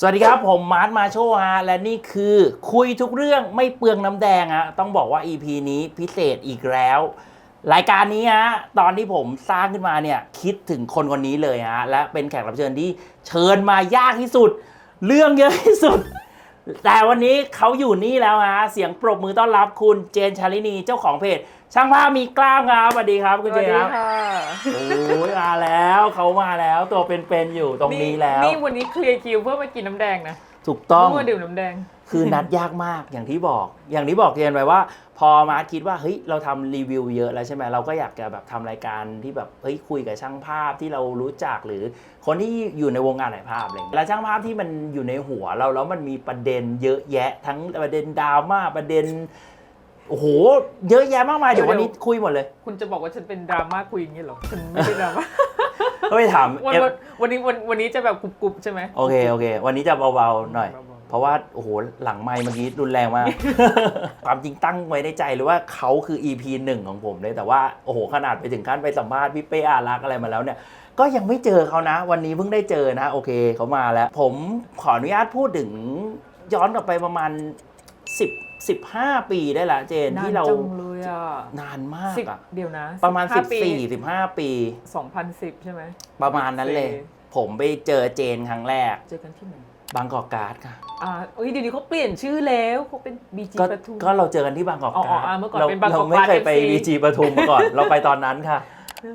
สวัสดีครับ ผมมาร์ทมาโชฮะและนี่คือคุยทุกเรื่องไม่เปลืองน้ำแดงฮะต้องบอกว่า EP นี้พิเศษอีกแล้ว รายการนี้ฮะตอนที่ผมสร้างขึ้นมาเนี่ยคิดถึงคนคนนี้เลยฮะและเป็นแขกรับเชิญที่เชิญมายากที่สุด เรื่องเยอะที่สุด แต่วันนี้เขาอยู่นี่แล้วฮะเสียงปรบมือต้อนรับคุณเจนชาลินีเจ้าของเพจ ช่างภาพมีกล้ามครับสวัสดีครับคุณเจนครับโอ้ยมาแล้วเขามาแล้วตัวเป็นๆอยู่ตรงนี้แล้วนี่วันนี้เคลียร์คิวเพื่อมากินน้ำแดงนะถูกต้องเพื่อมาดื่มน้ำแดง คือนัดยากมากอย่างที่บอก อย่างที่บอกเรียนไว้ว่า พอมาร์ทคิดว่าเฮ้ยเราทำรีวิวเยอะแล้วใช่ไหมเราก็อยากจะแบบทำรายการที่แบบเฮ้ยคุยกับช่างภาพที่เรารู้จักหรือคนที่อยู่ในวงการถ่ายภาพอะไรอย่างเงี้ยแล้วช่างภาพที่มันอยู่ในหัวเราแล้วมันมีประเด็นเยอะแยะทั้งประเด็นดราม่าประเด็น โอ้โห เยอะแยะมากมาย เดี๋ยววันนี้คุยหมดเลย คุณจะบอกว่าฉันเป็นดราม่าคุยอย่างนี้เหรอฉันไม่ใช่ดราม่าก็ไปถามวันเอฟวันวันนี้วันวันนี้จะแบบกรุบๆใช่ไหมโอเคโอเค วันนี้จะเบาๆหน่อยเบาๆเพราะว่าโอ้โหหลังไมค์เมื่อกี้รุนแรงมาก ความจริงตั้งไว้ในใจเลยว่าเขาคือ EP หนึ่งของผมเลยแต่ว่าโอ้โหขนาดไปถึงขั้นไปสัมภาษณ์พี่เป้อารักษ์อะไรมาแล้วเนี่ยก็ยังไม่เจอเขานะ วันนี้เพิ่งได้เจอนะ โอเคเขามาแล้ว ผมขออนุญาตพูดถึงย้อนกลับไปประมาณ 10 15 ปีได้ละเจนนานที่เราจังเลยอะนานมากสิบอะเดี๋ยวนะประมาณ 15 ปี14 15 ปี 2010 ใช่ไหม ประมาณนั้นเลยโอเคผมไปเจอเจนครั้งแรก เจอกันที่ไหนบางกอกการ์ดค่ะอ่าเอ้ยเดี๋ยวนี้เขาเปลี่ยนชื่อแล้วเขาเป็นบีจีก็ปทุม ก็เราเจอกันที่บางกอกอ๋อการ์ดอ่าเมื่อก่อนเราเป็นบางกอกเราไม่เคยไปการ์ดบีจีปทุมมาก่อน เราไปตอนนั้นค่ะ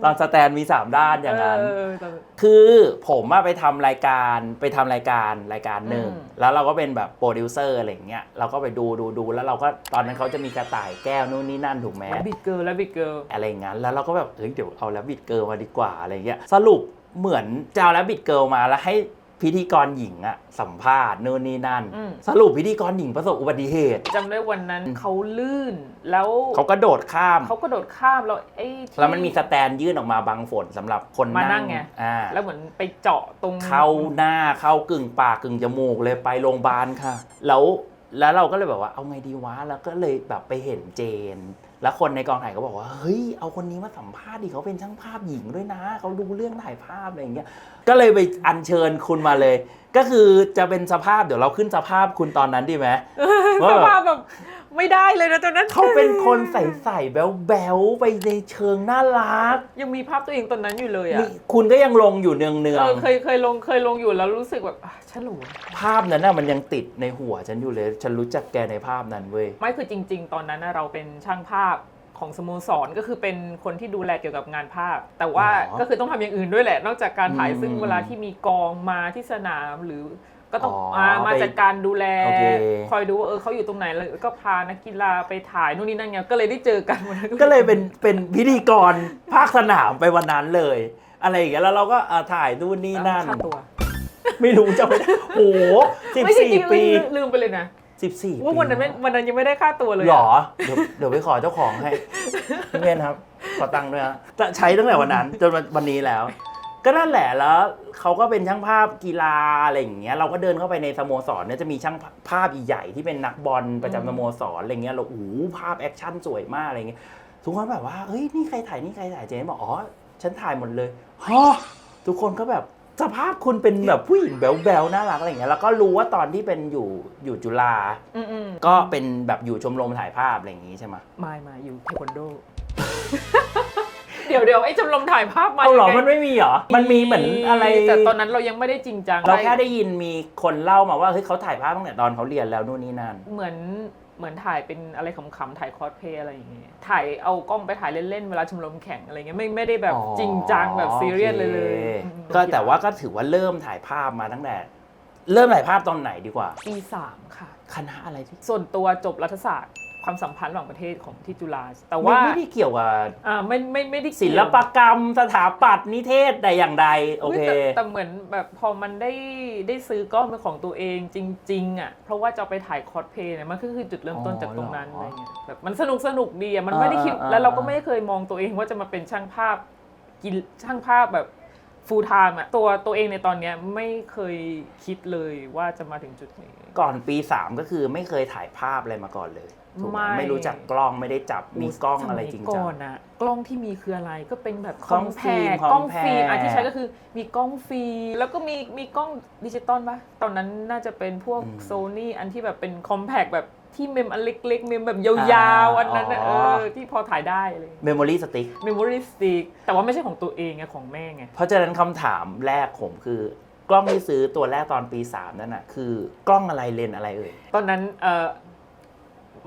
ตอนสแตนมี 3 ด้านอย่างนั้นเออแต่คือผมอะไปทำรายการไปทำรายการรายการหนึ่งอืมแล้วเราก็เป็นแบบโปรดิวเซอร์อะไรอย่างเงี้ยเราก็ไปดูดูดูแล้วเราก็ตอนนั้นเขาจะมีกระต่ายแก้วนู่นนี่นั่นถูกไหมแล้วบิดเกิร์ลแล้วบิดเกิร์ลอะไรอย่างนั้นแล้วเราก็แบบเฮ้ยเดี๋ยวเอาแล้วบิดเกิลมาดีกว่าอะไรเงี้ยสรุปเหมือนจะเอาแล้วบิดเกิลมาแล้วให้ พิธีกรหญิงอะสัมภาษณ์นู่นนี่นั่นสรุปพิธีกรหญิงประสบอุบัติเหตุ จำได้วันนั้นเขาลื่นแล้วเขากระโดดข้าม เขากระโดดข้ามแล้วไอ้ที่ แล้วมันมีสแตนยื่นออกมาบังฝนสำหรับคนมานั่งไง อ่าแล้วเหมือนไปเจาะตรงเข้าหน้าเข้ากึ่งปากกึ่งจมูกเลยไปโรงพยาบาลค่ะ แล้วแล้วเราก็เลยแบบว่าเอาไงดีวะแล้วก็เลยแบบไปเห็นเจน แล้วคนในกองถ่ายก็บอกว่าเฮ้ยเอาคนนี้มาสัมภาษณ์ดิเขาเป็นช่างภาพหญิงด้วยนะเขาดูเรื่องถ่ายภาพอะไรอย่างเงี้ยก็เลยไปอัญเชิญคุณมาเลย ก็คือจะเป็นสภาพเดี๋ยวเราขึ้นสภาพคุณตอนนั้นดีไหมสว่าแบบภาพแบบไม่ได้เลยนะตอนนั้นเขาเป็นคนใส่ๆแบ๊วๆไปในเชิงน่ารัก ยังมีภาพตัวเองตอนนั้นอยู่เลยอะนี่คุณก็ยังลงอยู่เนืองเอๆอเคยเคยลงเคยลงอยู่แล้วรู้สึกแบบอะฉันหรูภาพนั้นน่ะมันยังติดในหัวฉันอยู่เลย ฉันรู้จักแกในภาพนั้นเว้ยไม่คือจริง ๆ ตอนนั้นนะเราเป็นช่างภาพ ของสโมสรก็คือเป็นคนที่ดูแลเกี่ยวกับงานภาพ แต่ว่าอ๋อก็คือต้องทำอย่างอื่นด้วยแหละ นอกจากการถ่ายอืมซึ่งเวลาที่มีกองมาที่สนามหรือก็ต้องอ๋ออ่ามาไปจัดการดูแล โอเค คอยดูว่าเออเขาอยู่ตรงไหนแล้วก็พานักกีฬาไปถ่ายนู่นนี่นั่นไงก็เลยได้เจอกันวันนั้น ก็เลยเป็นเป็นพิธีกรภาคสนามไปวันนั้นเลย อะไรอย่างเงี้ยแล้วเราก็อ่าถ่ายนู่นนี่นั่น ค่าตัวไม่รู้จะไม่ได้โอ้โหสิบไม่จริสี่งๆปี ลืมลืมไปเลยนะ สิบสี่ว่าวันนั้นไม่วันนั้นยังไม่ได้ค่าตัวเลยหรอะอเดี๋ยวเดี๋ยวไปขอเจ้าของให้พี่เมนครับ ขอตังค์ด้วยนะจะใช้ตั้งแต่วันนั้น จนวันนี้แล้ว ก็นั่นแหละแล้วเขาก็เป็นช่างภาพกีฬาอะไรอย่างเงี้ยเราก็เดินเข้าไปในสโมสรเนี่ยจะมีช่างภาพใหญ่ๆที่เป็นนักบอลประจำสโมสรอะไรเงี้ยเราโอ้โหภาพแอคชั่นสวยมากอะไรเงี้ยทุกคนแบบว่าเฮ้ยนี่ใครถ่ายนี่ใครถ่ายเจนบอกอ๋อฉันถ่ายหมดเลยฮะทุกคนก็แบบ สภาพคุณเป็นแบบผู้หญิงแบ๊วๆน่ารักอะไรเงี้ยแล้วก็รู้ว่าตอนที่เป็นอยู่อยู่จุฬาอืมอืมก็เป็นแบบอยู่ชมรมถ่ายภาพอะไรอย่างงี้ใช่ไหมไม่มาอยู่เทควันโด เดี๋ยวเดี๋ยวไอ้ชมรมถ่ายภาพมาเอาเหรอยังไงมันไม่มีเหรอ มันมีเหมือนอะไร แต่ตอนนั้นเรายังไม่ได้จริงจังเราแค่ได้ยินมีคนเล่ามาว่าเฮ้ยเขาถ่ายภาพตั้งแต่ตอนเขาเรียนแล้วนู่นนี่นั่น เหมือน เหมือนถ่ายเป็นอะไรขำๆถ่ายคอสเพลย์อะไรอย่างเงี้ยถ่ายเอากล้องไปถ่ายเล่นๆเวลาชมรมแข่งอะไรเงี้ยไม่ไม่ได้แบบอ๋อจริงจังแบบซีเรียสเลยเลยโอคอืมก็แต่ว่าก็ถือว่าเริ่มถ่ายภาพมาตั้งแต่เริ่มถ่ายภาพตอนไหนดีกว่าปีสามค่ะ คณะอะไรที่ส่วนตัวจบรัฐศาสตร์ ความสัมพันธ์ระหว่างประเทศของที่จุฬาแต่ไม่ว่าไม่ได้เกี่ยวกับอ่าไม่ไม่ไม่ได้เกี่ยวศิลปกรรมสถาปัตย์นิเทศใดอย่างใดโอเคฮ้ยแต่แต่เหมือนแบบพอมันได้ได้ซื้อกล้องเป็นของตัวเองจริง ๆ อะ เพราะว่าจะเอาไปถ่ายคอสเพลย์เนี่ยมันก็คือจุดเริ่มต้นอ๋อจากตรงนั้นเหรอออะไรเงี้ยแบบมันสนุกสนุกดีอะมันไม่ได้คิดอ่าอ่าแล้วเราก็ไม่เคยมองตัวเองว่าจะมาเป็นช่างภาพกินช่างภาพแบบ full time อะตัวตัวเองในตอนเนี้ยไม่เคยคิดเลยว่าจะมาถึงจุดนี้ ก่อนปี 3 ก็คือไม่เคยถ่ายภาพอะไรมาก่อนเลย ถูกไหมไม่ ไม่รู้จักกล้องไม่ได้จับมีกล้องอะไรจริงสมัยจัก่งอนนะกล้องที่มีคืออะไรก็เป็นแบบกล้องฟิล์มกล้องฟิล์ม compact อันที่ใช้ก็คือมีกล้องฟิล์มแล้วก็มีมีกล้องดิจิตอลปะตอนนั้นน่าจะเป็นพวกอืมโซนี่อันที่แบบเป็นคอมแพกแบบที่เมมอันเล็กๆ เมมแบบยาวๆอันนั้นน่ะอ๋เออ อที่พอถ่ายได้เลย เมมโมรี่สติ๊กเมมโมรี่สติกแต่ว่าไม่ใช่ของตัวเองไงของแม่ไง เพราะฉะนั้นคำถามแรกผมคือกล้องที่ซื้อตัวแรกตอนปี 3 นั่นน่ะคือกล้องอะไรเลนส์อะไรเอ่ย ตอนนั้นเออ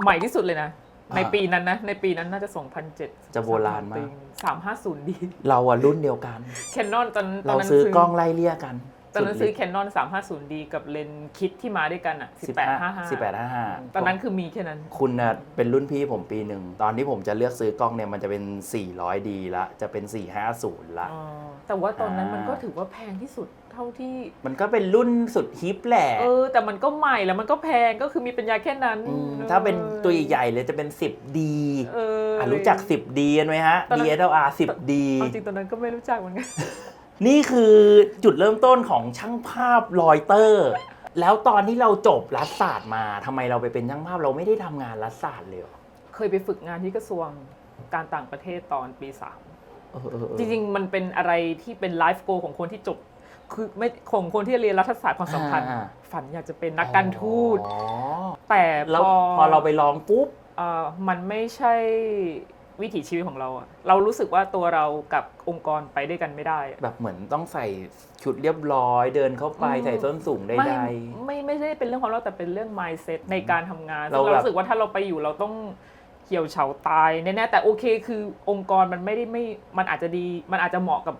ใหม่ที่สุดเลยนะอ่าในปีนั้นนะ ในปีนั้นน่าจะ2007จะโบราณมาก350ดีเราอะรุ่นเดียวกันแคนนอนตอนตอเรานนั้นซื้อกล้องไล่เลี่ยกันตอนนั้นซื้อสุดแคนนอน 350D กับเลนส์คิดที่มาด้วยกันอะฤทธิ์15 1855 1855ตอนนั้นคือมีแค่นั้น คุณน่ะเป็นรุ่นพี่ผมปีหนึ่ง ตอนที่ผมจะเลือกซื้อกล้องเนี่ยมันจะเป็น 400D ละ จะเป็น450ละอ๋อแต่ว่าตอนนั้นอ่ามัมันก็ถือว่าแพงที่สุด เท่าที่ มันก็เป็นรุ่นสุดฮิปแหละเออ แต่มันก็ใหม่แล้วมันก็แพงก็คือมีปัญญาแค่นั้นมออถ้าเป็นตัวใหญ่ๆเลยจะเป็น 10D เอออะรู้จัก 10D กันไหมฮะตอนนั้น DSLR 10D เอาจริงตอนนั้นก็ไม่รู้จักเหมือนกันนี่คือจุดเริ่มต้นของช่างภาพรอยเตอร์ แล้วตอนที่เราจบรัฐศาสตร์มาทำไมเราไปเป็นช่างภาพเราไม่ได้ทำงานรัฐศาสตร์เลยเหรอเคยไปฝึกงานที่กระทรวงการต่างประเทศตอนปีสามเออเออเออจริงๆ มันเป็นอะไรที่เป็นไลฟ์โกของคนที่จบ คือไม่ของคนที่เรียนรัฐศาสตร์ความสัมพันธ์ อ่า ฝันอยากจะเป็นนักการทูต อ๋อแต่แล้วพอพอเราไปลองปุ๊บ เอ่อมันไม่ใช่วิถีชีวิตของเราอะเรารู้สึกว่าตัวเรากับองค์กรไปด้วยกันไม่ได้อะ แบบเหมือนต้องใส่ชุดเรียบร้อยเดินเข้าไปอืม ใส่ส้นสูงใไม่ดไม่ไม่ได้เป็นเรื่องความรักแต่เป็นเรื่อง mindset ในการทำงานเราซึ่งเราแบบ รู้สึกว่าถ้าเราไปอยู่เราต้องเหี่ยวเฉาตายแน่ๆแต่โอเคคือองค์กรมันไม่ได้ไม่มันอาจจะดี มันอาจจะเหมาะกับ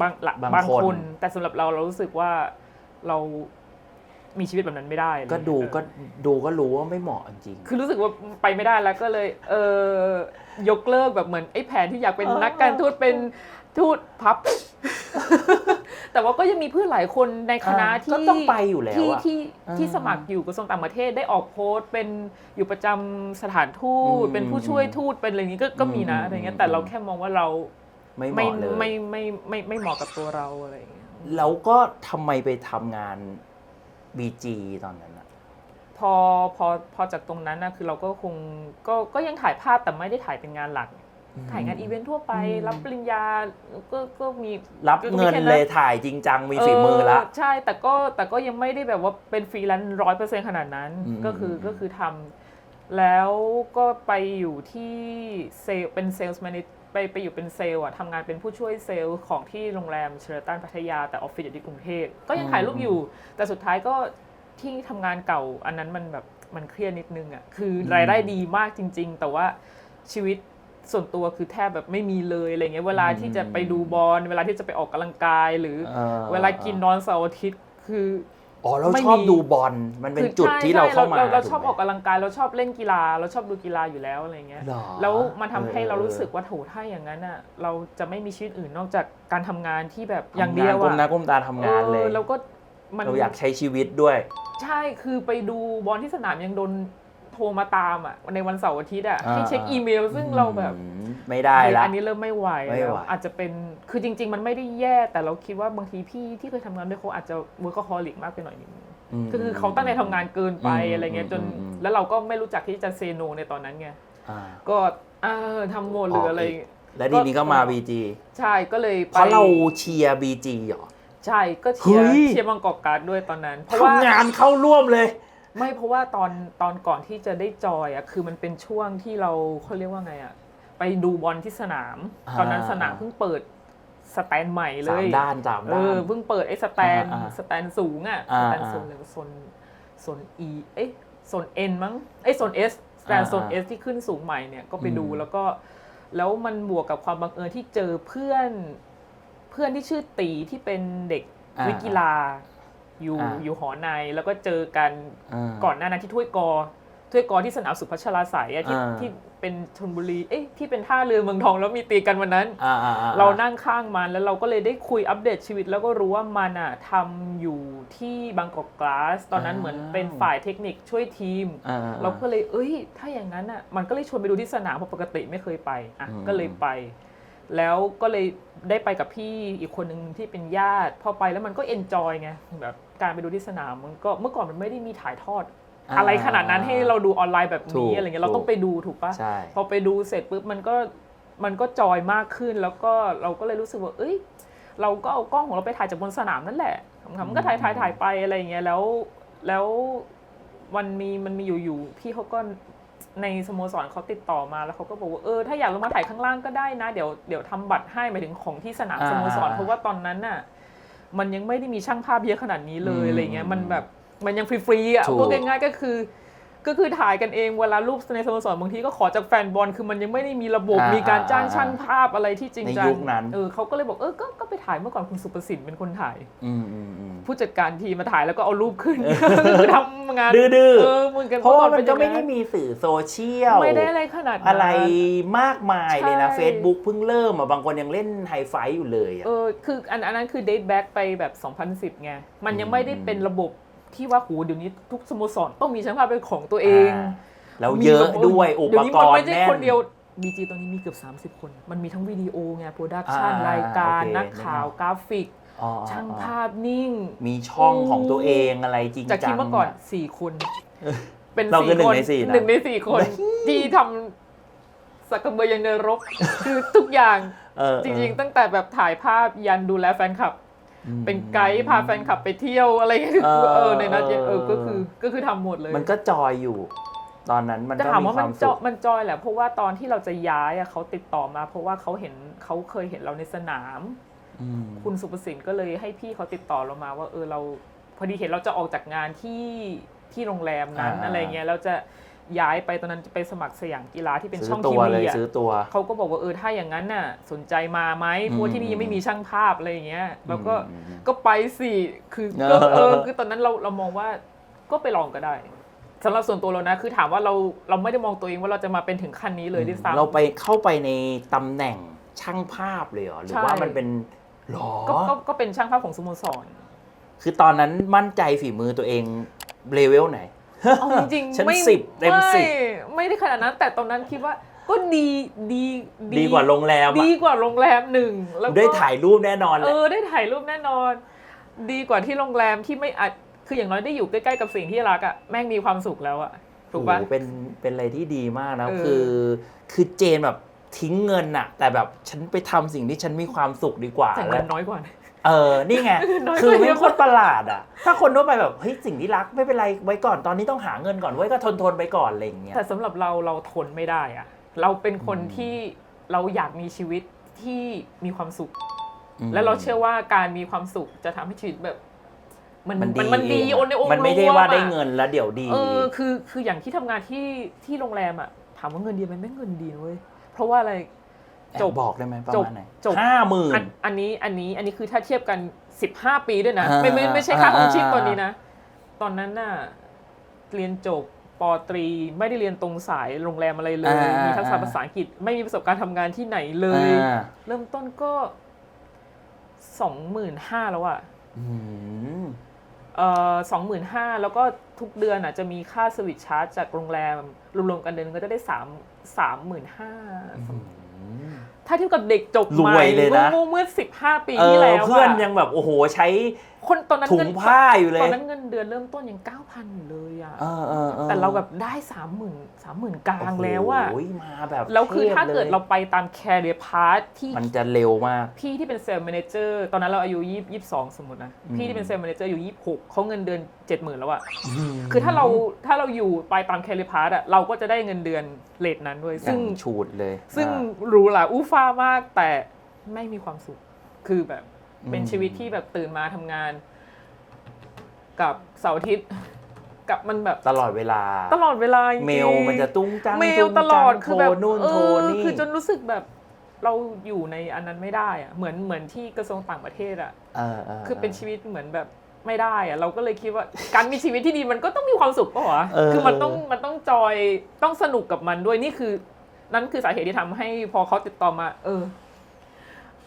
บางละบางบางคนคน แต่สำหรับเราเรารู้สึกว่าเรามีชีวิตแบบนั้นไม่ได้ๆก็ดูก็ดูก็รู้ว่าไม่เหมาะจริง คือรู้สึกว่าไปไม่ได้แล้วก็เลย เออยกเลิกแบบเหมือนไอ้แผนที่อยากเป็นเออนักการทูตเป็นทูตพับ แต่ว่าก็ยังมีเพื่อนหลายคนในคณะอ่าที่ก็ต้องไปอยู่แล้วที่อะที่อ่าที่สมัครอยู่กระทรวงต่างประเทศได้ออกโพสต์เป็นอยู่ประจำสถานทูตอืมเป็นผู้ช่วยทูตเป็นอะไรอย่างนี้ก็ก็มีนะอืมอะไรเงี้อืยมแต่เราแค่มองว่าเรา ไม่เหไม่มาะเลย ไม่ไม่ไม่ไม่เหมาะกับตัวเราอะไรอย่างเงี้ย แล้วก็ทำไมไปทำงาน BG ตอนนั้นอะพอพอพอจากตรงนั้นนะคือเราก็คงก็ก็ยังถ่ายภาพแต่ไม่ได้ถ่ายเป็นงานหลัก ถ่ายงานอีเวนต์ทั่วไปอืมรับปริญญาก็ก็มีรับก็มีเงินแค่เลยถ่ายจริงจังมีฝีมือละใช่แต่ก็แต่ก็ยังไม่ได้แบบว่าเป็นฟรีแลนซ์ร้อยเปอร์เซ็นขนาดนั้น อืมก็คืออืมก็คือทำแล้วก็ไปอยู่ที่เซลเป็นเซลส์แมน ไปไปอยู่เป็นเซลล์อะทำงานเป็นผู้ช่วยเซลล์ของที่โรงแรมเชอร์ตันพัทยา แต่ออฟฟิศอยู่ที่กรุงเทพก็ยังถ่ายรูปอยู่ แต่สุดท้ายก็ที่ทำงานเก่า อันนั้นมันแบบมันเครียดนิดนึงอะคือรายได้ดีมากจริง ๆ แต่ว่าชีวิตส่วนตัวคือแทบแบบไม่มีเลยอะไรเงี้ยเวลาที่จะไปดูบอลเวลาที่จะไปออกกำลังกายหรืออ่เวลากินนอนเสาร์อาทิตย์คือ อ๋อเราไม่ชอบมี ดูบอลมันเป็นคือจุดใช่ที่เราใช่เข้ามาเราเราชอบถูออกไหมกำลังกายเราชอบเล่นกีฬา เราชอบดูกีฬาอยู่แล้วอะไรเงี้ยหรอแล้วมันทำให้เออเรารู้สึกเออว่าโถถ้าอย่างนั้นอะเราจะไม่มีชีวิตอื่นนอกจากการทำงานที่แบบอย่างทำเดียวก้มหน้าอะก้มตาทำงานเลยออแล้วก็มันเราอยากใช้ชีวิตด้วย ใช่คือไปดูบอลที่สนามยังโดนโทรมาตามอะในวันเสาร์อาทิตย์อะอ่าให้เช็คอีเมล ซึ่งเราแบบอืมไม่ได้ละอันนี้เริ่มไม่ไหวไม่ไหวแล้วอาจจะเป็นคือจริง ๆ มันไม่ได้แย่แต่เราคิดว่าบางทีพี่ที่เคยทำงานด้วยเขาอาจจะ workaholic มากไปหน่อยนึงมก็คือเขาตั้งใจทำงานเกินไปอืมอะไรเงี้ยจนอืมอืมแล้วเราก็ไม่รู้จักที่จะเซโนในตอนนั้นไงอ่าก็เออทำหมดหรืออะไรออกอีกแล้วทีนี้ก็มา BG ใช่ก็เลยเพไปราะเราเชียร์ BG เหรอใช่ก็เชียร์เฮ้ยเชียร์บางกอกการ์ดด้วยตอนนั้นเพราะว่าทำงานเข้าร่วมเลย ไม่เพราะว่าตอนตอนก่อนที่จะได้จอยอะคือมันเป็นช่วงที่เราเขาเรียกว่าไงอะไปดูบอลที่สนามอ่าตอนนั้นสนามเพิ่งเปิดสแตนใหม่เลสามยด้านสามเอด้าอนเพิ่งเปิดไอ้สแตนอ่าอ่าสแตนสูงอะอ่าสแตนอ่าโซนเลยโซนโซน E เอ๊ะโซน N มั้งเอ้ยโซน S สแตนอ่าโซน S ที่ขึ้นสูงใหม่เนี่ยก็ไปดูอืมแล้วก็แล้วมันบวกกับความบังเอิญที่เจอเพื่อนเพื่อนที่ชื่อตีที่เป็นเด็กอ่าวิทย์กีฬา อยู่อ่าอยู่หอในแล้วก็เจอกันาก่อนหน้านั้นที่ถ้วยกอถ้วยกอที่สนามสุพัชราสายอะที่อ่าที่เป็นชลบุรี เอ๊ะที่เป็นท่าเรือเมืองทองแล้วมีตีกันวันนั้นอ่าอ่าอ่เรานั่งข้างมันแล้วเราก็เลยได้คุยอัปเดตชีวิต แล้วก็รู้ว่ามันอะทำอยู่ที่บางกอกกลาส ตอนนั้นเหมือนเป็นฝ่ายเทคนิคช่วยทีมอ่าอ่าเราก็เลยเอ้ย ถ้าอย่างนั้นอะมันก็เลยชวนไปดูที่สนามเพราะปกติไม่เคยไปอะอืมก็เลยไป แล้วก็เลยได้ไปกับพี่อีกคนหนึ่งที่เป็นญาติ พอไปแล้วมันก็เอนจอยไงแบบการไปดูที่สนามมันก็เมื่อก่อนมันไม่ได้มีถ่ายทอดอ่าอะไรขนาดนั้นให้เราดูออนไลน์แบบถูนี้กอะไรเงี้ยเราต้องถูกไปดูถูกปะใช่ พอไปดูเสร็จปุ๊บมันก็มันก็จอยมากขึ้นแล้วก็เราก็เลยรู้สึกว่า เอ้ย เราก็เอากล้องของเราไปถ่ายจากบนสนามนั่นแหละขำๆก็ถ่ายถ่ายถ่ายไปอะไรอย่างเงี้ยแล้วแล้ววันมีมันมีอยู่อยู่พี่เขาก็ ในสโมสรเขาติดต่อมาแล้วเขาก็บอกว่าเออถ้าอยากลงมาถ่ายข้างล่างก็ได้นะ เดี๋ยวเดี๋ยวทำบัตรให้หมายถึงของที่สนามอ่าสโมสรอ่าเพราะว่าตอนนั้นน่ะมันยังไม่ได้มีช่างภาพเยอะขนาดนี้เลยอืมอะไรเงี้ยมันแบบมันยังฟรีๆอะถูกพูดง่ายๆก็คือ ก็คือถ่ายกันเองเวลารูปในสโมสรบางทีก็ขอจากแฟนบอลคือมันยังไม่ได้มีระบบอ่ามีการจ้างอ่าช่างภาพอะไรที่จริงจัในยุคนั้น เออเขาก็เลยบอกเออก็ก็ไปถ่ายเมื่อก่อนคุณสุประสิทธิ์เป็นคนถ่าย อืมอืมอืม ผู้จัดการทีมมาถ่ายแล้วก็เอารูปขึ้น คือทำงานดื้อเออเหมือนกันๆเพราะว่ามันอก็ป็ไม่อย่งได้นั้นมีสื่อโซเชียล ไม่ได้อะไรขนาดนั้น อะไรมากมายเลยนะ ใช่ Facebook เพิ่งเริ่มอะ บางคนยังเล่นไฮไฟว์อยู่เลยอะ เออคืออันอันนั้นคือเดทแบ็กไปแบบ 2010 ไง มันยังไม่ได้เป็นระบบ ที่ว่าโหเดี๋ยวนี้ทุกสโมสรต้องมีช่างภาพเป็นของตัวเองาแล้วเยอะด้วยอุเดี๋ปยวนี้กมันรไม่ณ์ใช่แน่น คนเดียวบีจีตอนนี้มีเกือบ 30 คน มันมีทั้งวิดีโอไงโปรดักชันอ่ารายการ โอเค นักข่าวกราฟิก อ๋อช่างอ๋อภาพนิ่ง มีช่องของตัวเองอะไรจริงจากจัที่งเมื่อก่อน4คน เป็นเราคือหนึ่งคนในสี่นะหนึ่งในสี่คน ที่ทำสักกระเบือยันเดินรบคือทุกอย่างเออจริง ๆ ตั้งแต่แบบถ่ายภาพยันดูแลแฟนคลับอืม เป็นไกด์พาแฟนคลับไปเที่ยวอะไรอย่างเงี้ยเออเออในนั้นยังเออเออก็คือก็คือทำหมดเลย มันก็จอยอยู่ ตอนนั้นมันจะก็ถามมีว่าคมัวานมจสุอขมันจอยแหละเพราะว่าตอนที่เราจะย้ายอะเขาติดต่อมา เพราะว่าเขาเห็นเขาเคยเห็นเราในสนามอืมคุณสุประสิทธิ์ก็เลยให้พี่เขาติดต่อเรามาว่าเออเราพอดีเห็นเราจะออกจากงานที่ที่โรงแรมนั้นอ่าอะไรเงี้ยแล้วจะ ย้ายไปตอนนั้นจะไปสมัครสยามกีฬาที่เป็นซื้ช่อองตัทีววีเลยอะซื้อตัวเขาก็บอกว่าเออถ้าอย่างนั้นน่ะสนใจมาไหมเพราะว่าที่นี่ยังไม่มีช่างภาพอะไรอย่างเงี้ยแล้วก็อืมอืมก็ไปสิคือก็เออเออคือตอนนั้นเราเรามองว่าก็ไปลองก็ได้สำหรับส่วนตัวเรานะ คือถามว่าเราเราไม่ได้มองตัวเองว่าเราจะมาเป็นถึงขั้นนี้เลยด้วยซ้ำเราไปเข้าไปในตำแหน่งช่างภาพเลยเหรอหรือใช่ว่ามันเป็นหรอก็ก็ก็เป็นช่างภาพของสโมสรคือตอนนั้นมั่นใจฝีมือตัวเองเลเวลไหน เอาจริงฉันๆไม่สิบเต็มสิบไไม่ได้ขนาดนั้น แต่ตอนนั้นคิดว่าก็ดีดีดีกว่าโรงแรมอะดีกว่าโรงแรมหนึ่งแล้วก็ได้ถ่ายรูปแน่นอนแหเอละอได้ถ่ายรูปแน่นอน ดีกว่าที่โรงแรมที่ไม่อาจคืออย่างน้อยได้อยู่ใกล้ๆกับสิ่งที่รักอะแม่งมีความสุขแล้วอะถูกปะ โอ้โหเป็นเป็นอะไรที่ดีมากนะเออ คือ คือเจนแบบทิ้งเงินอะแต่แบบฉันไปทำสิ่งที่ฉันมีความสุขดีกว่าแต่แล้เงิวนน้อยกว่านะ เออ นี่ไงน้อยกว่าคือไม่เยอะโคตรประหลาดอะถ้าคนทั่วไปแบบ เฮ้ย สิ่งที่รักไม่เป็นไรไว้ก่อน ตอนนี้ต้องหาเงินก่อนไว้ก็ทนทนๆไปก่อนอะไรอย่างเงี้ย แต่สำหรับเราเราทนไม่ได้อะเราเป็นคนอืมที่เราอยากมีชีวิตที่มีความสุขมและเราเชื่อว่าการมีความสุขจะทำให้ชีวิตแบบ มันมันดีมันดีเงโอนในองค์มันไม่ได้รวว่าได้อะเงินแล้วเดี๋ยวดี เออ คือ คืออย่างที่ทำงานที่ที่โรงแรมอะถามว่าเงินดีไหมไม่เงินดีนะเว้ย เพราะว่าอะไร จจบบบอกได้ไหมประจบมาณไหนจบห้าหมื่อันนอันนี้อันนี้อันนี้คือถ้าเทียบกัน 15 ปีด้วยนะอ่าไม่ไม่ไม่ใช่ค่าของชีพอ่าตอนนี้นะ ตอนนั้นน่ะเรียนจบปอตรีไม่ได้เรียนตรงสายโรงแรมอะไรเลยอ่ามีมีทักษะภาษาอังกฤษ ไม่มีประสบการณ์ทำงานที่ไหนเลยอ่าเริ่มต้นก็สองหมื่นห้าแล้วอะอืมเอ่อสองหมื่นห้าแล้วก็ทุกเดือนอะจะมีค่าสวิตชาร์จจากโรงแรม รวมๆกันเดือนก็จะได้สามสามหมื่นห้า ถ้าเทียบกับเด็กจบรใหวม่ยเลยนะ เมื่อเมื่อสิบห้าปีเอที่อแล้วเพื่อนอะยังแบบโอ้โหใช้ คนตอนนั้นถุเงิงนผ้าอยู่เลย ตอนนั้นเงินเดือนเริ่มต้นยังเก้าพันอยู่เลยอะเออเออออแต่เราแบบได้สามหมื่นสามหมื่นกลางแล้วอะโอ้ยมาแบบแล้วคือถ้าเกิดทพลยเราไปตามแคริเอร์พาร์ทที่มันจะเร็วมาก พี่ที่เป็นเซลล์แมเนเจอร์ตอนนั้นเราอายุยี่ยี่สองสมมตินะอืมพี่ที่เป็นเซลล์แมเนเจอร์อยู่ยี่หกเขาเงินเดือนเจ็ดหมื่นแล้วอะคือถ้าเราถ้าเราอยู่ไปตามแคริเอร์พาร์ทอะเราก็จะได้เงินเดือนเลทนั้นด้วย ซึ่ซึ่งงชูดเลย ซึ่งอ่าหรูหราอู้ฟ้ามากแต่ไม่มีความสุขคือแบบ เป็นอืมชีวิตที่แบบตื่นมาทำงาน กับเสาร์อาทิตย์กับมันแบบตลอดเวลา ตลอดเวลาจริงๆ เมลมันจะตุ้งจังเมลตุ้งตลอดจังคือแบบโทรนู่นเอโทรอนี่คือจนรู้สึกแบบเราอยู่ในอันนั้นไม่ได้อะเหมือนเหมือนที่กระทรวงต่างประเทศอะเออเออคือเป็นชีวิตเหมือนแบบไม่ได้อะเราก็เลยคิดว่า การมีชีวิตที่ดีมันก็ต้องมีความสุขป่ะวะเออคือมันต้องมันต้องจอยต้องสนุกกับมันด้วยนี่คือ นั่นคือสาเหตุที่ทำให้พอเขาติดต่อมา เออ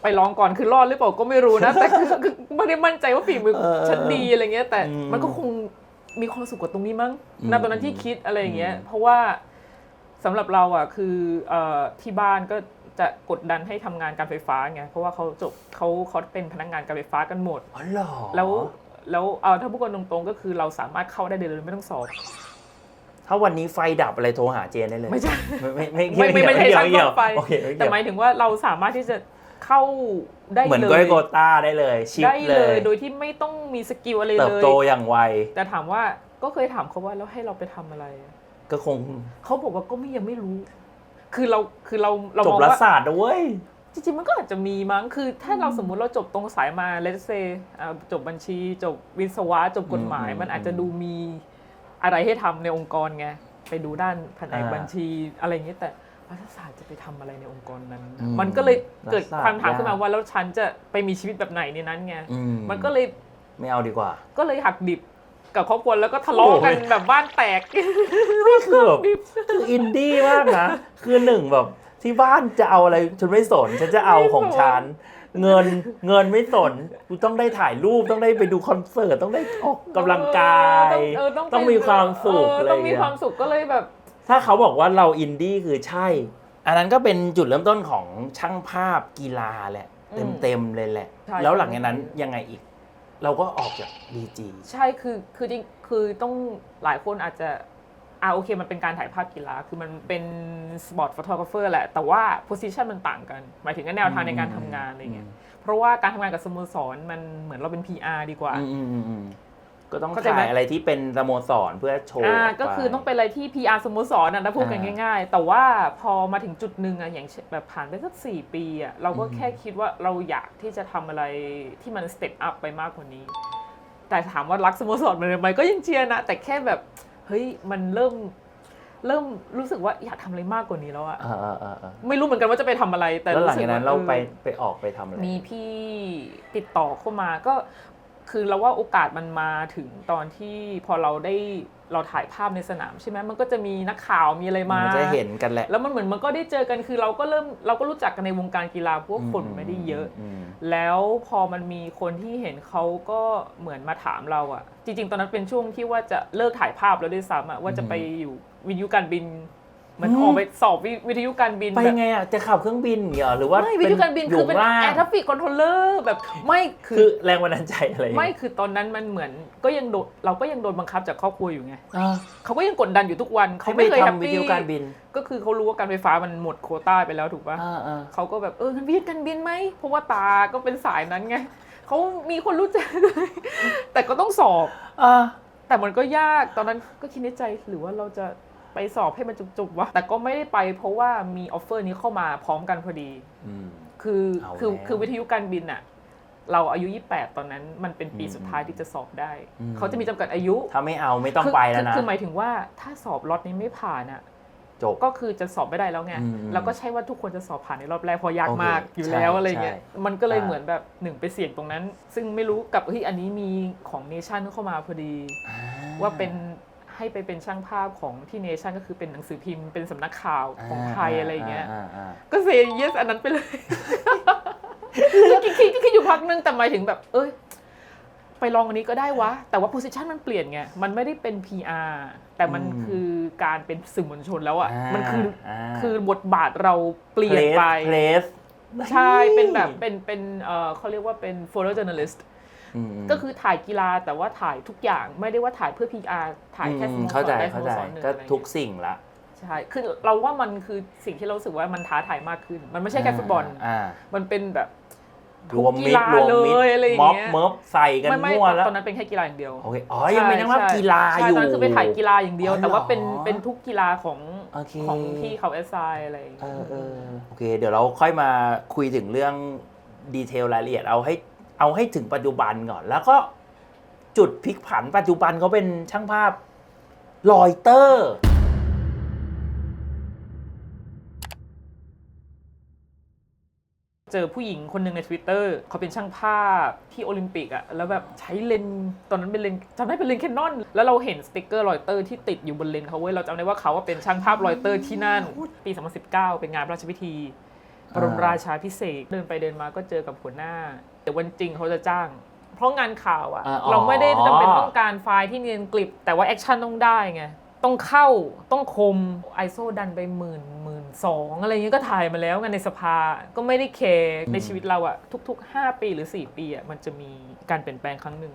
ไปลองก่อนคือรอดหรือเปล่าก็ไม่รู้นะ แต่คือคือไม่ได้มั่นใจว่าฝีมือฉันดีอะไรเงี้ย แต่มันก็คงมีความสุขกว่าตรงนี้มั้งณตอนนั้นที่คิดอะไรอย่างเงี้ย เพราะว่าสำหรับเราอะคือเอ่อที่บ้านก็จะกดดันให้ทำงานการไฟฟ้าไงเพราะว่าเขาจบเขาเขาเป็นพนักงานการไฟฟ้ากันหมดอ๋อเหรอแล้วแล้วเอาถ้าพูดกันตรงๆ ก็คือเราสามารถเข้าได้เลยโดยไม่ต้องสอบถ้าวันนี้ไฟดับอะไรโทรหาเจนได้เลย ไม่ใช่ไม่ไม่ไม่ไม่ไม่ใช่เกี่ยวช่างเกี่ยวซ่อมไฟโอเคไม่แต่เกี่ยวหมายถึงว่าเราสามารถที่จะ เข้าได้เหมือนเลโกยยโกต้าได้เลย ชิปได้เลเลย ย โดยที่ไม่ต้องมีสกิลอะไรเติบเลย โตอย่างไว แต่ถามว่าก็เคยถามเขาว่าแล้วให้เราไปทำอะไร ก็คงเขาบอกว่าก็ไม่ยังไม่รู้ คือเราคือเราเราจมบองรัฐว่า ศาสตร์นะเว้ย จริงๆ มันก็อาจจะมีมั้ง คือถ้าเราสมมุติเราจบตรงสายมา let's say อ่าจบบัญชี จบวิศวะ จบกฎหมาย อืมมันอาจจะดูมีอะไรให้ทำในองค์กรไง ไปดูด้านแผนกอ่า บัญชีอะไรอย่างเงี้ยแต่ รัฐศาสตร์จะไปทำอะไรในองค์กรนั้น อืมมันก็เลยเกิดรัฐศาสตร์ความถามขึ้นมายาก ว่าแล้วฉันจะไปมีชีวิตแบบไหนในนั้นไง อืมันก็เลยไม่เอาดีกว่า ก็เลยหักดิบกับครอบครัวแล้วก็ทะเลาะกันโอ้ย แบบบ้านแตก นี่คือแบบคืออินดี้มากนะ คือหนึ่งแบบที่บ้านจะเอาอะไรฉันไม่สน ฉันจะเอาของฉัน เงินเงินไม่สนกูต้องได้ถ่ายรูปต้องได้ไปดูคอนเสิร์ตต้องได้ออกกำลังกาย เออต้องต้องมีความสุขเอออะไรต้องอย่างมีเงี้ยความสุขก็เลยแบบ ถ้าเขาบอกว่าเราอินดี้คือใช่ อันนั้นก็เป็นจุดเริ่มต้นของช่างภาพกีฬาแหละ อืมเต็มๆเลยแหละ ใช่ แล้วหลังจากนั้นยังไงอีก เราก็ออกจากดีจี ใช่คือคือจริงคือต้องหลายคนอาจจะอ่าโอเค มันเป็นการถ่ายภาพกีฬา คือมันเป็นสปอร์ตฟอ t โ g เฟอร์แหละ แต่ว่าโพสิชันมันต่างกัน หมายถึงแนวทางในการทำงานอะไรเงี้ย เพราะว่าการทำงานกับสโมสรมันเหมือนเราเป็น PR ดีกว่า อืมอืมอืมอืม ก็ต้องเข้าใจไหมถ่ายอะไรที่เป็นสโมสรเพื่อโชว์อ่าไปก็คือต้องเป็นอะไรที่ PR สโมสรนะถ้าพูดกันอ่าง่าย ๆ แต่ว่าพอมาถึงจุดหนึ่งอะอย่างเช่นแบบผ่านไปสักสี่ปีอะเราก็อืมแค่คิดว่าเราอยากที่จะทำอะไรที่มันสเต็ปอัพไปมากกว่านี้ แต่ถามว่ารักสโมสรมันไหมก็ยังเชียร์นะ แต่แค่แบบเฮ้ยมันเริ่มเริ่มรู้สึกว่าอยากทำอะไรมากกว่านี้แล้วอะอ่าอ่าอ่าอ่าไม่รู้เหมือนกันว่าจะไปทำอะไร แต่แล้วหลังสึจากนั้นว่เราออไปไปออกไปทำอะไร มีพี่ติดต่อเข้ามาก็ คือเราว่าโอกาสมันมาถึงตอนที่พอเราได้เราถ่ายภาพในสนามใช่ไหมมันก็จะมีนักข่าวมีอะไรมามันจะเห็นกันแหละ แล้วมันเหมือนมันก็ได้เจอกันคือเราก็เริ่มเราก็รู้จักกันในวงการกีฬาเพราะว่าคนไม่ได้เยอะมแล้วพอมันมีคนที่เห็นเขาก็เหมือนมาถามเราอะจริง ๆ ตอนนั้นเป็นช่วงที่ว่าจะเลิกถ่ายภาพแล้วด้วยซ้ำอะว่าจะไปอยู่วิทยุการบินเห มันออกไปสอบวิวิทยุการบินไปแบบ ไงอะจะขับเครื่องบินอย่างเงี้ยเหรอหรือว่าไม่วิทยุการบินคือเป็นยู่ข้างล่างแอร์ทัฟฟิกคอนโทรลเลอร์แบบไม่คืคืออแรงบันดาลใจอะไรอย่างไม่เงี้ยคือตอนนั้นมันเหมือนก็ยังโดนเราก็ยังโดนบังคับจากครอบครัวอยู่ไงอ่าเขาก็ยังกดดันอยู่ทุกวันเขาให้ไปไม่เคยแฮปทำวิทปี้ยุการบินก็คือเขารู้ว่าการไฟฟ้ามันหมดโควต้าไปแล้วถูกปะอ่าอ่าเขาก็แบบเอองั้นวิทยุการบินไหมเพราะว่าตาก็เป็นสายนั้นไงเขามีคนรู้จัก แต่ก็ต้องสอบ อ่าแต่มันก็ยากตอนนั้นก็คิดในใจหรือว่าเราจะ ไปสอบให้มันจบๆวะแต่ก็ไม่ได้ไปเพราะว่ามีออฟเฟอร์นี้เข้ามาพร้อมกันพอดี อืม คือเอาคือแล้วคือวิทยุการบินอะเราอายุ 28 ตอนนั้นมันเป็นปีอืมสุดท้ายที่จะสอบได้ อืม เขาจะมีจำกัดอายุถ้าไม่เอาไม่ต้องคือไปแล้วนะคือคือหมายถึงว่าถ้าสอบล็อตนี้ไม่ผ่านอะจบ ก็คือจะสอบไม่ได้แล้วไงอืมแล้วก็ใช่ว่าทุกคนจะสอบผ่านในรอบแรกเพอยากโอเคมากอยู่ใช่แล้วอะไรเงี้ยใช่ มันก็เลยอ่าเหมือนแบบหนึ่งไปเสี่ยงตรงนั้น ซึ่งไม่รู้กับเฮ้ยอันนี้มีของเนชั่นเข้ามาพอดีอ่ว่าเป็น ให้ไปเป็นช่างภาพของที่เนชั่นก็คือเป็นหนังสือพิมพ์เป็นสำนักข่าวของไทยอะไรเงี้ยาอ่าก็เซย์เยสอันนั้นไปเลยก็คิดคิดคิดอยู่พักนึงแต่หมายถึงแบบ เอ้ยไปลองอันนี้ก็ได้วะ แต่ว่าโพสิชันมันเปลี่ยนไง มันไม่ได้เป็น PR แต่มันอืมคือการเป็นสื่อมวลชนแล้วอะอ่ามันคืออาคือบทบาทเราเปเพลี่ยนไปเพลสใช่ เป็นแบบเป็นเป็นเอ่อเขาเรียกว่าเป็น photo journalist ก็คือถ่ายกีฬาแต่ว่าถ่ายทุกอย่างไม่ได้ว่าถ่ายเพื่อ PR ถ่ายแค่สโมสเข้ารใจได้สเข้าโมใจสรหนึ่งก็อะไรเงี้ยทุกสิ่งละใช่คือเราว่ามันคือสิ่งที่เรารู้สึกว่ามันท้าทายมากขึ้น มันไม่ใช่แค่ฟุตบอลอ่ามันเป็นแบบรวมมิตรทุรกวมมิตเลยรอะไรอย่างม็อบเงี้ยเมิบใส่กันไม่ไม่มั่วแล้วตอนนั้นเป็นแค่กีฬาอย่างเดียวโอเคอ๋อยังมีนักว่าใช่กีฬาใช่อยู่ตอนนั้นคือไปถ่ายกีฬาอย่างเดียวอ๋อแต่ว่าเป็นเหรอเป็นทุกกีฬาของโอเคของที่เขาเอสไซอะไรอย่างเอเงี้ยอเออโอเค เดี๋ยวเราค่อยมาคุยถึงเรื่องดีเทลรายละเอียดเอาให้ เอาให้ถึงปัจจุบันก่อน แล้วก็จุดพลิกผันปัจจุบันเขาเป็นช่างภาพลอยเตอร์ เจอผู้หญิงคนหนึ่งใน Twitter เขาเป็นช่างภาพที่โอลิมปิกอะแล้วแบบใช้เลนส์ตอนนั้นเป็นเลนส์จำได้เป็นเลนส์แคนนอน แล้วเราเห็นสติกเกอร์รอยเตอร์ที่ติดอยู่บนเลนส์เขาเว้ยเราจำได้ว่าเขาว่าเป็นช่างภาพรอยเตอร์ที่นั่น ปี 2019 เป็นงานพระราชพิธีบรมราชาพิเศษกเดินไปเดินมาก็เจอกับหัวหน้า แต่วันจริงเขาจะจ้าง เพราะงานข่าวอะอ่าอ๋อ เราไม่ได้จำเป็นต้องการไฟล์ที่เนียนกลิบ แต่ว่าแอคชั่นต้องได้ไง ต้องเข้าต้องคม ISO ดันไปหมื่นหมื่น2อะไรเงี้ยก็ถ่ายมาแล้วไงในสภาก็ไม่ได้แคร์ในชีวิตเราอะทุก ๆ 5 ปีหรือ 4 ปีอะมันจะมีการเปลี่ยนแปลงครั้งหนึ่ง